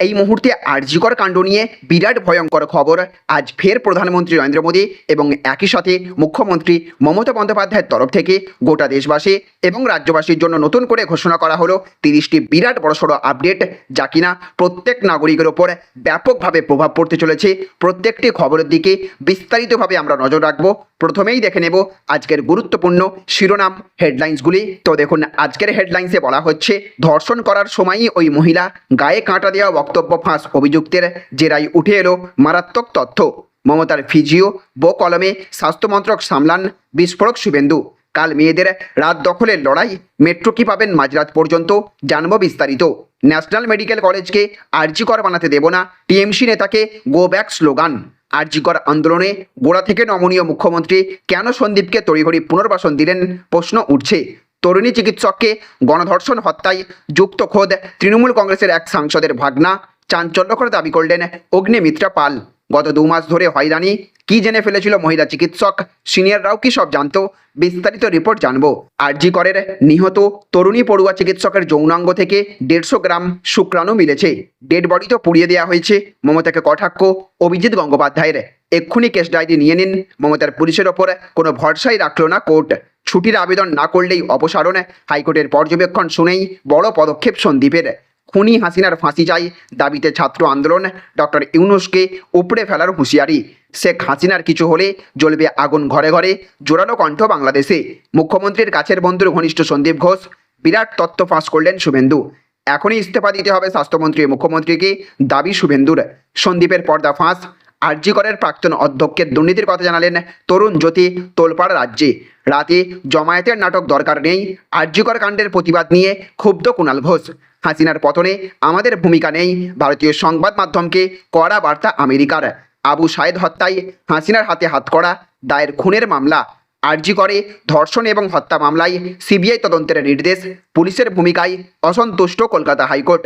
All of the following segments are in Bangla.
এই মুহূর্তে আরজিকর কাণ্ড নিয়ে বিরাট ভয়ঙ্কর খবর। আজ ফের প্রধানমন্ত্রী নরেন্দ্র মোদী এবং একই সাথে মুখ্যমন্ত্রী মমতা বন্দ্যোপাধ্যায়ের তরফ থেকে গোটা দেশবাসী এবং রাজ্যবাসীর জন্য নতুন করে ঘোষণা করা হলো তিরিশটি বিরাট বড়সড় আপডেট যা কিনা প্রত্যেক নাগরিকের ওপর ব্যাপকভাবে প্রভাব পড়তে চলেছে। প্রত্যেকটি খবরের দিকে বিস্তারিতভাবে আমরা নজর রাখব। প্রথমেই দেখে নেব আজকের গুরুত্বপূর্ণ শিরোনাম হেডলাইন্সগুলি। তো দেখুন, আজকের হেডলাইন্সে বলা হচ্ছে, ধর্ষণ করার সময়ই ওই মহিলা গায়ে কাঁটা দেওয়া বক্তব্য ফাঁস অভিযুক্তের জেরাই উঠে এলো মারাত্মক তথ্য। মমতার ফিজিও বো কলমে স্বাস্থ্যমন্ত্রক সামলান বিস্ফোরক শুভেন্দু। কাল মেয়েদের রাত দখলের লড়াই, মেট্রো কি পাবেন মাঝরাত পর্যন্ত জানব বিস্তারিত। ন্যাশনাল মেডিকেল কলেজকে আরজিকর বানাতে দেব না টিএমসি নেতাকে গো ব্যাক স্লোগান। আরজিকর আন্দোলনে গোড়া থেকে নমনীয় মুখ্যমন্ত্রী কেন সন্দীপকে তড়িঘড়ি পুনর্বাসন দিলেন প্রশ্ন উঠছে। তরুণী চিকিৎসককে গণধর্ষণ হত্যায় যুক্ত খোদ তৃণমূল কংগ্রেসের এক সাংসদের ভাগনা। চাঞ্চল্যকর দাবি করলেন অগ্নিমিত্রা পাল। গত দু মাস ধরে হয়রানি। কি জেনে ফেলেছিল মহিলা চিকিৎসক? সিনিয়ররাও কি সব জানতো? বিস্তারিত রিপোর্ট জানব। আরজি করের নিহত তরুণী পড়ুয়া চিকিৎসকের যৌনাঙ্গ থেকে দেড়শো গ্রাম শুক্রাণু মিলেছে। ডেড বডি তো পুড়িয়ে দেওয়া হয়েছে। মমতাকে কটাক্ষ অভিজিৎ গঙ্গোপাধ্যায়ের। এক্ষুনি কেস ডায়েরি নিয়ে নিন। মমতার পুলিশের ওপর কোনো ভরসাই রাখল না কোর্ট। ছুটির আবেদন না করলেই অপসারণ। হাইকোর্টের পর্যবেক্ষণ শুনেই বড় পদক্ষেপ সন্দীপের। খুনি হাসিনার ফাঁসি চাই দাবিতে ছাত্র আন্দোলন। ডক্টর ইউনুসকে উপড়ে ফেলার হুঁশিয়ারি। শেখ হাসিনার কিছু হলে জ্বলবে আগুন ঘরে ঘরে। জোরালো কণ্ঠ বাংলাদেশে। মুখ্যমন্ত্রীর কাছের বন্ধুর ঘনিষ্ঠ সন্দীপ ঘোষ। বিরাট তত্ত্ব ফাঁস করলেন শুভেন্দু। এখনই ইস্তফা দিতে হবে স্বাস্থ্যমন্ত্রী মুখ্যমন্ত্রীকে। দাবি শুভেন্দুর। সন্দীপের পর্দা ফাঁস। আরজিকরের প্রাক্তন অধ্যক্ষের দুর্নীতির কথা জানালেন তরুণ জ্যোতি তোলপাড় রাজ্যে। রাতে জমায়েতের নাটক দরকার নেই, আরজিকর কাণ্ডের প্রতিবাদ নিয়ে ক্ষুব্ধ কুণাল ঘোষ। হাসিনার পতনে আমাদের ভূমিকা নেই, ভারতীয় সংবাদ মাধ্যমকে কড়া বার্তা আমেরিকার। আবু সায়েদ হত্যায় হাসিনার হাতে হাত করা দায়ের খুনের মামলা। আরজি করে ধর্ষণ এবং হত্যা মামলায় সিবিআই তদন্তের নির্দেশ। পুলিশের ভূমিকায় অসন্তুষ্ট কলকাতা হাইকোর্ট।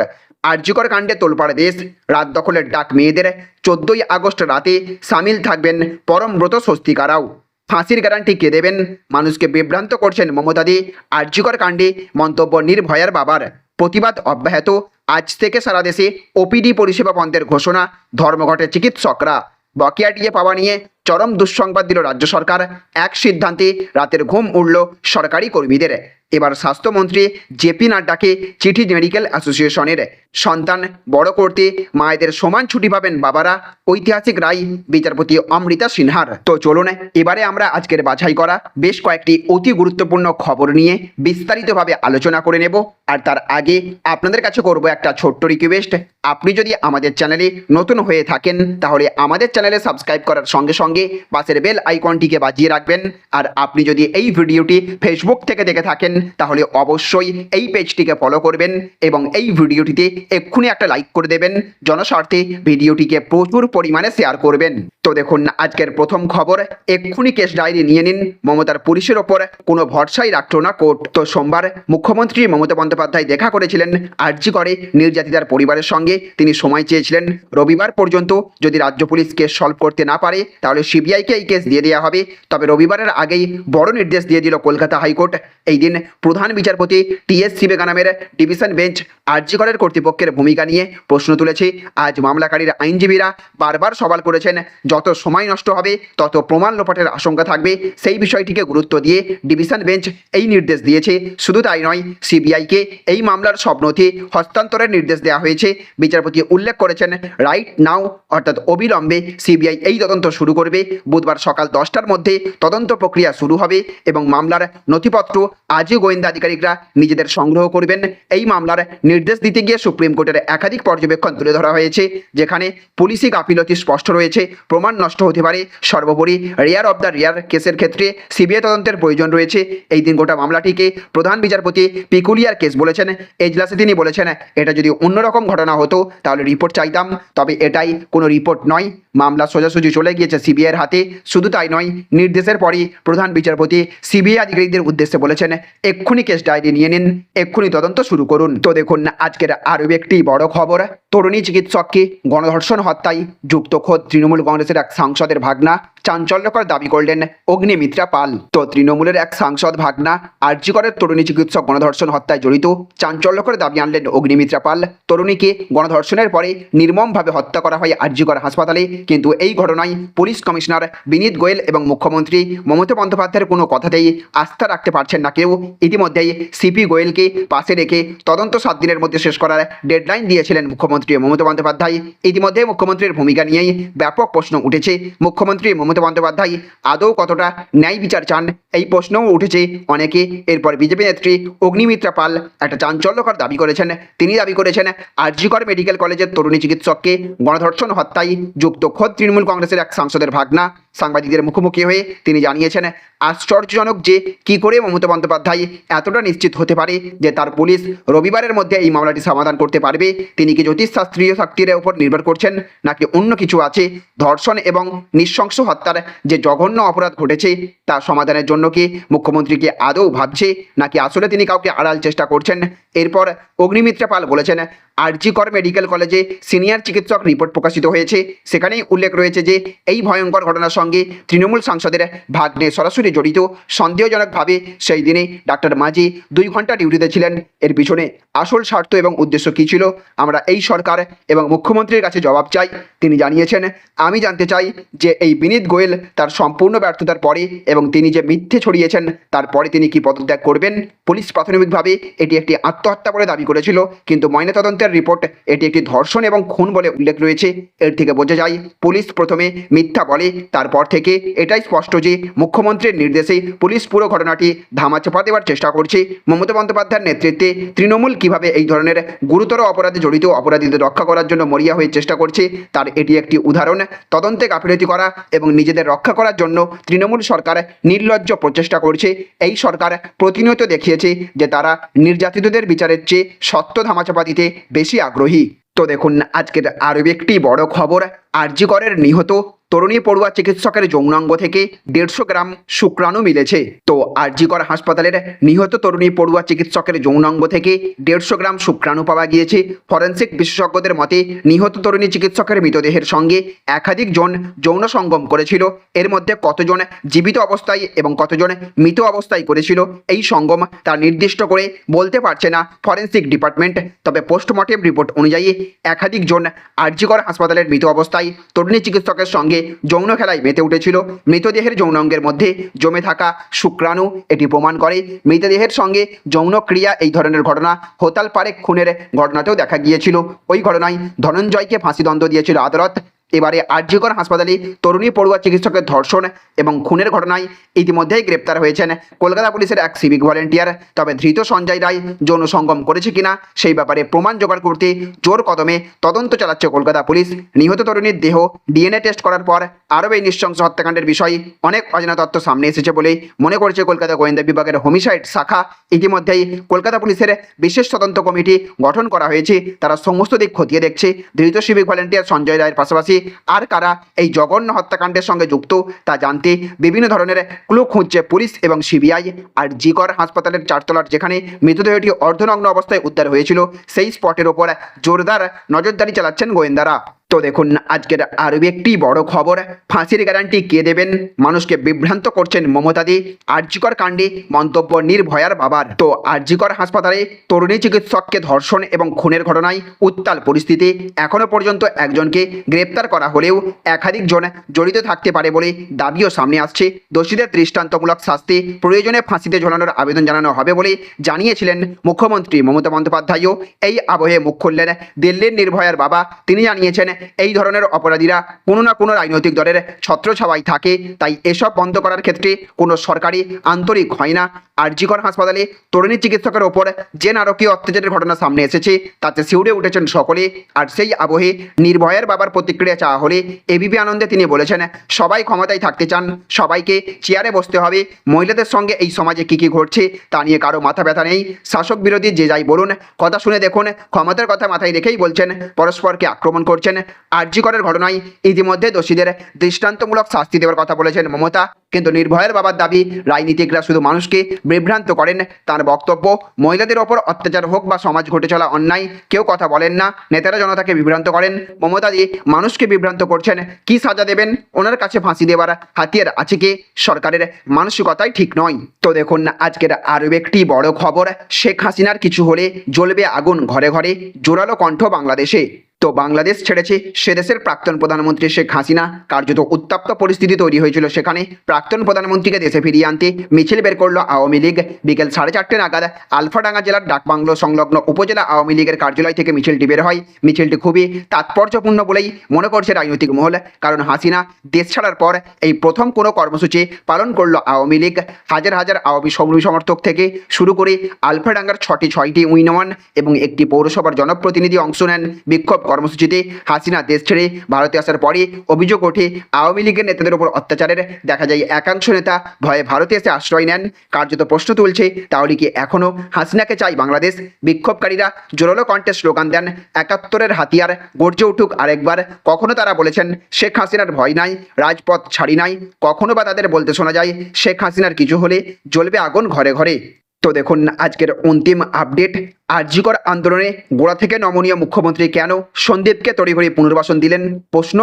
আরজিকর কাণ্ডে তোলপাড় দেশ। রাত দখলের ডাক মেয়েদের চোদ্দই আগস্ট রাতে সামিল থাকবেন পরমব্রত স্বস্তিকারাও। ফাঁসির গ্যারান্টি কে দেবেন? মানুষকে বিভ্রান্ত করছেন মমতা দি। আরজিকর কাণ্ডে মন্তব্য নির্ভয়ার বাবার। প্রতিবাদ অব্যাহত। আজ থেকে সারা দেশে ওপিডি পরিষেবা বন্ধের ঘোষণা। ধর্মঘটের চিকিৎসকরা। বকেয়া দিয়ে পাওয়া নিয়ে চরম দুঃসংবাদ দিল রাজ্য সরকার। এক সিদ্ধান্তে রাতের ঘুম উড়ল সরকারি কর্মীদের। এবার স্বাস্থ্যমন্ত্রী জেপি নাড্ডাকে চিঠি মেডিকেল অ্যাসোসিয়েশনের সন্তান বড় করতে, মায়েদের সমান ছুটি পাবেন বাবারা, ঐতিহাসিক রায়, বিচারপতি অমৃতা সিনহার। তো চলুন, এবারে আমরা আজকের বাছাই করা বেশ কয়েকটি অতি গুরুত্বপূর্ণ খবর নিয়ে বিস্তারিতভাবে আলোচনা করে নেব। আর তার আগে আপনাদের কাছে করব একটা ছোট্ট রিকোয়েস্ট আপনি যদি আমাদের চ্যানেলে নতুন হয়ে থাকেন, তাহলে আমাদের চ্যানেলে সাবস্ক্রাইব করার সঙ্গে সঙ্গে পাশের বেল আইকনটিকে বাজিয়ে রাখবেন। আর আপনি যদি এই ভিডিওটি ফেসবুক থেকে দেখে থাকেন তাহলে অবশ্যই এই পেজটিকে ফলো করবেন এবং এই ভিডিওটিতে এক্ষুনি একটা লাইক করে দেবেন। জনস্বার্থে ভিডিওটিকে প্রচুর পরিমাণে শেয়ার করবেন। তো দেখুন, আজকের প্রথম খবর, এক্ষুনি কেস ডায়েরি নিয়ে নিন। মমতার পুলিশের ওপর কোনো ভরসাই রাখল না কোর্ট। তো সোমবার মুখ্যমন্ত্রী মমতা বন্দ্যোপাধ্যায় দেখা করেছিলেন আর্জি করে নির্যাতিতার পরিবারের সঙ্গে। তিনি সময় চেয়েছিলেন রবিবার পর্যন্ত। যদি রাজ্য পুলিশ কেস সলভ করতে না পারে, তাহলে সিবিআইকে এই কেস দিয়ে দেওয়া হবে। তবে রবিবারের আগেই বড় নির্দেশ দিয়ে দিল কলকাতা হাইকোর্ট। এই দিন প্রধান বিচারপতি টি এস সিবেগানামের ডিভিশন বেঞ্চ আর্জিকরের কর্তৃপক্ষের ভূমিকা নিয়ে প্রশ্ন তুলেছে। আজ মামলাকারীর আইনজীবীরা বারবার সওয়াল করেছেন যত সময় নষ্ট হবে, তত প্রমাণ লোপাটের আশঙ্কা থাকবে। সেই বিষয়টিকে গুরুত্ব দিয়ে ডিভিশন বেঞ্চ এই নির্দেশ দিয়েছে। শুধু তাই নয়, সিবিআইকে এই মামলার সব নথি হস্তান্তরের নির্দেশ দেওয়া হয়েছে। বিচারপতি উল্লেখ করেছেন, রাইট নাও অর্থাৎ অবিলম্বে সিবিআই এই তদন্ত শুরু করবে। বুধবার সকাল দশটার মধ্যে তদন্ত প্রক্রিয়া শুরু হবে এবং মামলার নথিপত্র আজই গোয়েন্দা আধিকারিকরা নিজেদের সংগ্রহ করবেন। এই মামলার নির্দেশ দিতে গিয়ে সুপ্রিম কোর্টের একাধিক পর্যবেক্ষণ তুলে ধরা হয়েছে, যেখানে পুলিশি গাফিলতি স্পষ্ট রয়েছে। প্রমাণ নষ্ট হতে পারে। সর্বোপরি রেয়ার অব দ্য রেয়ার কেসের ক্ষেত্রে সিবিআই তদন্তের প্রয়োজন রয়েছে। এই দিন গোটা মামলাটিকে প্রধান বিচারপতি পিকুলিয়ার কেস বলেছেন। এজলাসে তিনি বলেছেন, এটা যদি অন্যরকম ঘটনা হতো, তাহলে রিপোর্ট চাইতাম। তবে এটাই কোনো রিপোর্ট নয়। মামলা সোজাসুজি চলে গিয়েছে সিবিআইয়ের হাতে। শুধু তাই নয়, নির্দেশের পরই প্রধান বিচারপতি সিবিআই আধিকারিকদের উদ্দেশ্যে বলেছেন, এক্ষুনি কেস ডায়েরি নিয়ে নিন। এক্ষুনি তদন্ত শুরু করুন। তো দেখুন, আজকের আরও একটি বড় খবর। তরুণী চিকিৎসককে গণধর্ষণ হত্যায় যুক্ত খোদ তৃণমূল কংগ্রেসের এক সাংসদের ভাগনা। চাঞ্চল্যকর দাবি করলেন অগ্নিমিত্রা পাল। তো তৃণমূলের এক সাংসদ ভাগনা আরজিকরের তরুণী চিকিৎসক গণধর্ষণ হত্যায় জড়িত চাঞ্চল্যকর দাবি আনলেন অগ্নিমিত্রা পাল। তরুণীকে গণধর্ষণের পরে নির্মমভাবে হত্যা করা হয় আরজিকর হাসপাতালে। কিন্তু এই ঘটনায় পুলিশ কমিশনার বিনীত গোয়েল এবং মুখ্যমন্ত্রী মমতা বন্দ্যোপাধ্যায়ের কোনো কথাতেই আস্থা রাখতে পারছেন না কেউ। ইতিমধ্যেই সিপি গোয়েলকে পাশে রেখে তদন্ত সাত দিনের মধ্যে শেষ করার ডেডলাইন দিয়েছিলেন মুখ্যমন্ত্রী মমতা বন্দ্যোপাধ্যায়। ইতিমধ্যে মুখ্যমন্ত্রীর ভূমিকা নিয়েই ব্যাপক প্রশ্ন উঠেছে। মুখ্যমন্ত্রী মমতা বন্দ্যোপাধ্যায় আদৌ কতটা ন্যায় বিচার চান? এই প্রশ্নও উঠেছে অনেকে। এরপর বিজেপি নেত্রী অগ্নিমিত্রা পাল একটা চাঞ্চল্যকর দাবি করেছেন। তিনি দাবি করেছেন, আরজিকর মেডিকেল কলেজের তরুণী চিকিৎসককে গণধর্ষণ হত্যায় যুক্ত খোদ তৃণমূল কংগ্রেসের এক সাংসদের ভাগনা। সাংবাদিকদের মুখোমুখি হয়ে তিনি জানিয়েছেন, আশ্চর্যজনক যে কি করে মমতা বন্দ্যোপাধ্যায় এতটা নিশ্চিত হতে পারে যে তার পুলিশ রবিবারের মধ্যে এই মামলাটি সমাধান করতে পারবে। তিনি কি জ্যোতিষশাস্ত্রীয় শক্তির উপর নির্ভর করছেন নাকি অন্য কিছু আছে? ধর্ষণ এবং নৃশংস হত্যার যে জঘন্য অপরাধ ঘটেছে, তা সমাধানের জন্য কি মুখ্যমন্ত্রীকে আদৌ ভাবছে? নাকি আসলে তিনি কাউকে আড়াল চেষ্টা করছেন? এরপর অগ্নিমিত্রা পাল বলেছেন আরজিকর মেডিকেল কলেজে সিনিয়র চিকিৎসক রিপোর্ট প্রকাশিত হয়েছে। সেখানেই উল্লেখ রয়েছে যে, এই ভয়ঙ্কর ঘটনার সঙ্গে তৃণমূল সাংসদের ভাগ্নে সরাসরি জড়িত। সন্দেহজনকভাবে সেই দিনে ডাক্তার মাঝি দুই ঘণ্টা ডিউটিতে ছিলেন। এর পিছনে আসল স্বার্থ এবং উদ্দেশ্য কী ছিল? আমরা এই সরকার এবং মুখ্যমন্ত্রীর কাছে জবাব চাই। তিনি জানিয়েছেন, আমি জানতে চাই যে এই বিনীত গোয়েল তার সম্পূর্ণ ব্যর্থতার পরে এবং তিনি যে মিথ্যে ছড়িয়েছেন তারপরে তিনি কি পদত্যাগ করবেন? পুলিশ প্রাথমিকভাবে এটি একটি আত্মহত্যা বলে দাবি করেছিল, কিন্তু ময়নাতদন্তের রিপোর্ট, এটি একটি ধর্ষণ এবং খুন বলে উল্লেখ রয়েছে। এর থেকে বোঝা যায়, পুলিশ প্রথমে মিথ্যা বলে, তারপর থেকে এটাই স্পষ্ট যে মুখ্যমন্ত্রীর নির্দেশে পুলিশ পুরো ঘটনাটি ধামাচাপা দেওয়ার চেষ্টা করছে। মমতা বন্দ্যোপাধ্যায়ের নেতৃত্বে তৃণমূল কীভাবে এই ধরনের গুরুতর অপরাধে জড়িত অপরাধীদের রক্ষা করার জন্য মরিয়া হয়ে চেষ্টা করছে, তার এটি একটি উদাহরণ। তদন্তে গাফিলতি করা এবং নিজেদের রক্ষা করার জন্য তৃণমূল সরকার নির্লজ্জ প্রচেষ্টা করছে। এই সরকার প্রতিনিয়ত দেখিয়েছে যে তারা নির্যাতিতদের বিচারের চেয়ে সত্য ধামাচাপা দিতে বেশি আগ্রহী। তো দেখুন আজকের আরও একটি বড় খবর। আরজিকরের নিহত তরুণী পড়ুয়া চিকিৎসকের যৌনাঙ্গ থেকে দেড়শো গ্রাম শুক্রাণু মিলেছে। তো আরজিকর হাসপাতালের নিহত তরুণী পড়ুয়া চিকিৎসকের যৌনাঙ্গ থেকে দেড়শো গ্রাম শুক্রাণু পাওয়া গিয়েছে। ফরেন্সিক বিশেষজ্ঞদের মতে, নিহত তরুণী চিকিৎসকের মৃতদেহের সঙ্গে একাধিক জন যৌন সঙ্গম করেছিল। এর মধ্যে কতজন জীবিত অবস্থায় এবং কতজন মৃত অবস্থায় করেছিল, এই সঙ্গম তা নির্দিষ্ট করে বলতে পারছে না ফরেন্সিক ডিপার্টমেন্ট। তবে পোস্টমর্টেম রিপোর্ট অনুযায়ী, একাধিক জন আরজিকর হাসপাতালের মৃত অবস্থায় তরুণী চিকিৎসকের সঙ্গে যৌন খেলায় মেতে উঠেছিল। মৃতদেহের যৌনাঙ্গের মধ্যে জমে থাকা শুক্রাণু এটি প্রমাণ করে। মৃতদেহের সঙ্গে যৌন ক্রিয়া এই ধরনের ঘটনা হোতাল পারে খুনের ঘটনাতেও দেখা গিয়েছিল। ওই ঘটনায় ধনঞ্জয়কে ফাঁসিদণ্ড দিয়েছিল আদালত। এবারে আরজিকর হাসপাতালে তরুণী পড়ুয়া চিকিৎসকের ধর্ষণ এবং খুনের ঘটনায় ইতিমধ্যেই গ্রেপ্তার হয়েছেন কলকাতা পুলিশের এক সিভিক ভলেন্টিয়ার তবে ধৃত সঞ্জয় রায় যৌন সঙ্গম করেছে কিনা সেই ব্যাপারে প্রমাণ জোগাড় করতে জোর কদমে তদন্ত চালাচ্ছে কলকাতা পুলিশ। নিহত তরুণীর দেহ ডিএনএ টেস্ট করার পর আরও এই নৃশংস হত্যাকাণ্ডের বিষয়ে অনেক অজানা তথ্য সামনে এসেছে বলে মনে করছে কলকাতা গোয়েন্দা বিভাগের হোমিসাইড শাখা। ইতিমধ্যেই কলকাতা পুলিশের বিশেষ তদন্ত কমিটি গঠন করা হয়েছে। তারা সমস্ত দিক খতিয়ে দেখছে। ধৃত সিভিক ভলেন্টিয়ার সঞ্জয় রায়ের পাশাপাশি আর কারা এই জঘন্য হত্যাকাণ্ডের সঙ্গে যুক্ত তা জানতে বিভিন্ন ধরনের ক্লু খুঁজছে পুলিশ এবং সিবিআই। আর জিকর হাসপাতালের চারতলার যেখানে মৃতদেহটি অর্ধনগ্ন অবস্থায় উদ্ধার হয়েছিল, সেই স্পটের ওপর জোরদার নজরদারি চালাচ্ছেন গোয়েন্দারা। তো দেখুন, আজকের আরও একটি বড় খবর। ফাঁসির গ্যারান্টি কে দেবেন? মানুষকে বিভ্রান্ত করছেন মমতা দি আরজিকর কাণ্ডে মন্তব্য নির্ভয়ার বাবার। তো আরজিকর হাসপাতালে তরুণী চিকিৎসককে ধর্ষণ এবং খুনের ঘটনায় উত্তাল পরিস্থিতি। এখনও পর্যন্ত একজনকে গ্রেপ্তার করা হলেও একাধিক জন জড়িত থাকতে পারে বলে দাবিও সামনে আসছে। দোষীদের দৃষ্টান্তমূলক শাস্তি প্রয়োজনে ফাঁসিতে ঝোলানোর আবেদন জানানো হবে বলে জানিয়েছিলেন মুখ্যমন্ত্রী মমতা বন্দ্যোপাধ্যায়ও। এই আবহে মুখ খুললেন দিল্লির নির্ভয়ার বাবা। তিনি জানিয়েছেন এই ধরনের অপরাধীরা কোনো না কোনো রাজনৈতিক দলের ছত্রছাওয়াই থাকে। তাই এসব বন্ধ করার ক্ষেত্রে কোনো সরকারি আন্তরিক হয় না। আরজিকর হাসপাতালে তরুণী চিকিৎসকের ওপর যে নারকীয় অত্যাচারের ঘটনা সামনে এসেছে, তাতে শিউরে উঠেছেন সকলে। আর সেই আবহে নির্ভয়ের বাবার প্রতিক্রিয়া চাওয়া হলে এবিপি আনন্দে তিনি বলেছেন, সবাই ক্ষমতায় থাকতে চান, সবাইকে চেয়ারে বসতে হবে। মহিলাদের সঙ্গে এই সমাজে কী কী ঘটছে তা নিয়ে কারও মাথা ব্যথা নেই। শাসক বিরোধী যে যাই বলুন, কথা শুনে দেখুন। ক্ষমতার কথা মাথায় রেখেই বলছেন, পরস্পরকে আক্রমণ করছেন। আর্যিকরের ঘটনায় ইতিমধ্যে দোষীদের দৃষ্টান্তমূলক শাস্তি দেওয়ার কথা বলেছেন মমতা। কিন্তু নির্ভয়ের বাবার দাবি, রাজনীতিকরা শুধু মানুষকে বিভ্রান্ত করেন। তার বক্তব্য, মহিলাদের ওপর অত্যাচার হোক বা সমাজ ঘটে চলা অন্যায়, কেউ কথা বলেন না। নেতারা জনতাকে বিভ্রান্ত করেন। মমতা দিয়ে মানুষকে বিভ্রান্ত করছেন। কি সাজা দেবেন? ওনার কাছে ফাঁসি দেওয়ার হাতিয়ার আছে কি? সরকারের মানসিকতাই ঠিক নয়। তো দেখুন, আজকের আরও একটি বড় খবর। শেখ হাসিনার কিছু হলে জ্বলবে আগুন ঘরে ঘরে। জোরালো কণ্ঠ বাংলাদেশে। তো বাংলাদেশ ছেড়েছে সে দেশের প্রাক্তন প্রধানমন্ত্রী শেখ হাসিনা। কার্যত উত্তপ্ত পরিস্থিতি তৈরি হয়েছিল সেখানে। প্রাক্তন প্রধানমন্ত্রীকে দেশে ফিরিয়ে আনতে মিছিল বের করল আওয়ামী লীগ। বিকেল সাড়ে চারটে নাগাদ আলফাডাঙ্গা জেলার ডাকবাংলো সংলগ্ন উপজেলা আওয়ামী লীগের কার্যালয় থেকে মিছিলটি বের হয়। মিছিলটি খুবই তাৎপর্যপূর্ণ বলেই মনে করছে রাজনৈতিক মহল, কারণ হাসিনা দেশ ছাড়ার পর এই প্রথম কোনো কর্মসূচি পালন করল আওয়ামী লীগ। হাজার হাজার আওয়ামী সমরী সমর্থক থেকে শুরু করে আলফাডাঙ্গার ছটি ছয়টি উইনওয়ান এবং একটি পৌরসভার জনপ্রতিনিধি অংশ নেন বিক্ষোভ কর্মসূচিতে হাসিনা দেশ ছেড়ে ভারতে আসার পরে অভিযোগ ওঠে, আওয়ামী লীগের নেতাদের উপর অত্যাচারের দেখা যায়। একাংশ নেতা ভয়ে ভারতে এসে আশ্রয় নেন। কার্যত প্রশ্ন তুলছে, তাহলে কি এখনও হাসিনাকে চাই বাংলাদেশ? বিক্ষোভকারীরা জোরালো কণ্ঠে স্লোগান দেন, একাত্তরের হাতিয়ার গর্জে উঠুক আরেকবার। কখনো তারা বলেছেন, শেখ হাসিনার ভয় নাই, রাজপথ ছাড়ি নাই। কখনো বা তাদের বলতে শোনা যায়, শেখ হাসিনার কিছু হলে জ্বলবে আগুন ঘরে ঘরে। তো দেখুন, আজকের অন্তিম আপডেট আরজিকর আন্দোলনে গোড়া থেকে নমনীয় মুখ্যমন্ত্রী কেন সন্দীপকে তড়িঘড়ি পুনর্বাসন দিলেন? প্রশ্ন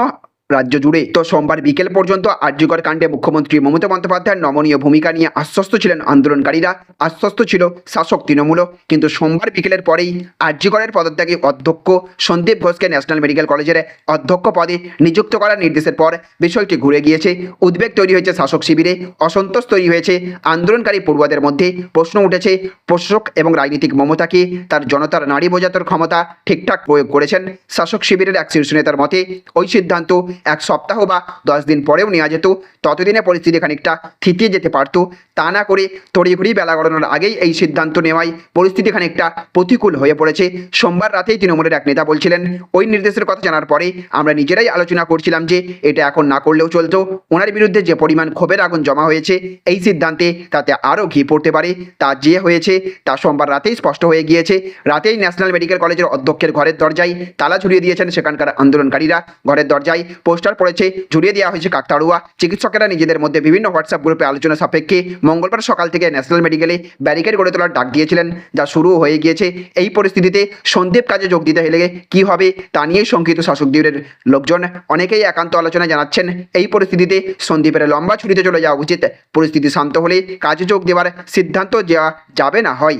রাজ্য জুড়ে। তো সোমবার বিকেল পর্যন্ত আরজিকর কাণ্ডে মুখ্যমন্ত্রী মমতা বন্দ্যোপাধ্যায়ের নমনীয় ভূমিকা নিয়ে আশ্বস্ত ছিলেন আন্দোলনকারীরা। আশ্বস্ত ছিল শাসক তৃণমূল কিন্তু সোমবার বিকেলের পরেই আরজিকরের পদত্যাগী অধ্যক্ষ সন্দীপ ঘোষকে ন্যাশনাল মেডিকেল কলেজের অধ্যক্ষ পদে নিযুক্ত করার নির্দেশের পর বিষয়টি ঘুরে গিয়েছে। উদ্বেগ তৈরি হয়েছে শাসক শিবিরে। অসন্তোষ তৈরি হয়েছে আন্দোলনকারী পড়ুয়াদের মধ্যে। প্রশ্ন উঠেছে, প্রশাসক এবং রাজনীতিক মমতাকে তার জনতার নারী বোঝাতর ক্ষমতা ঠিকঠাক প্রয়োগ করেছেন? শাসক শিবিরের এক শীর্ষ নেতার মতে, ওই সিদ্ধান্ত এক সপ্তাহ বা দশ দিন পরেও নেওয়া যেত। ততদিনে পরিস্থিতি খানিকটা থিতিয়ে যেতে পারত। তা না করে তড়িঘড়ি বেলা গড়ানোর আগেই এই সিদ্ধান্ত নেওয়ায় পরিস্থিতি খানিকটা প্রতিকূল হয়ে পড়েছে। সোমবার রাতেই তৃণমূলের এক নেতা বলছিলেন, ওই নির্দেশের কথা জানার পরে আমরা নিজেরাই আলোচনা করছিলাম যে এটা এখন না করলেও চলতো। ওনার বিরুদ্ধে যে পরিমাণ ক্ষোভের আগুন জমা হয়েছে, এই সিদ্ধান্তে তাতে আরও ঘি পড়তে পারে। তা যে হয়েছে, তা সোমবার রাতেই স্পষ্ট হয়ে গিয়েছে। রাতেই ন্যাশনাল মেডিকেল কলেজের অধ্যক্ষের ঘরের দরজায় তালা ঝুলিয়ে দিয়েছেন সেখানকার আন্দোলনকারীরা। ঘরের দরজায় পোস্টার পড়েছে, ঝুলিয়ে দেওয়া হয়েছে কাকতাড়ুয়া। চিকিৎসকেরা নিজেদের মধ্যে বিভিন্ন হোয়াটসঅ্যাপ গ্রুপে আলোচনা সাপেক্ষে মঙ্গলবার সকাল থেকে ন্যাশনাল মেডিকেলে ব্যারিকেড গড়ে তোলার ডাক দিয়েছিলেন, যা শুরু হয়ে গিয়েছে। এই পরিস্থিতিতে সন্দীপ কাজে যোগ দিতে হলে কি হবে, তা নিয়েই শঙ্কিত শাসক দিউরের লোকজন। অনেকেই একান্ত আলোচনা জানাচ্ছেন, এই পরিস্থিতিতে সন্দীপের লম্বা ছুটিতে চলে যাওয়া উচিত। পরিস্থিতি শান্ত হলে কাজে যোগ দেওয়ার সিদ্ধান্ত দেওয়া যাবে না, হয়।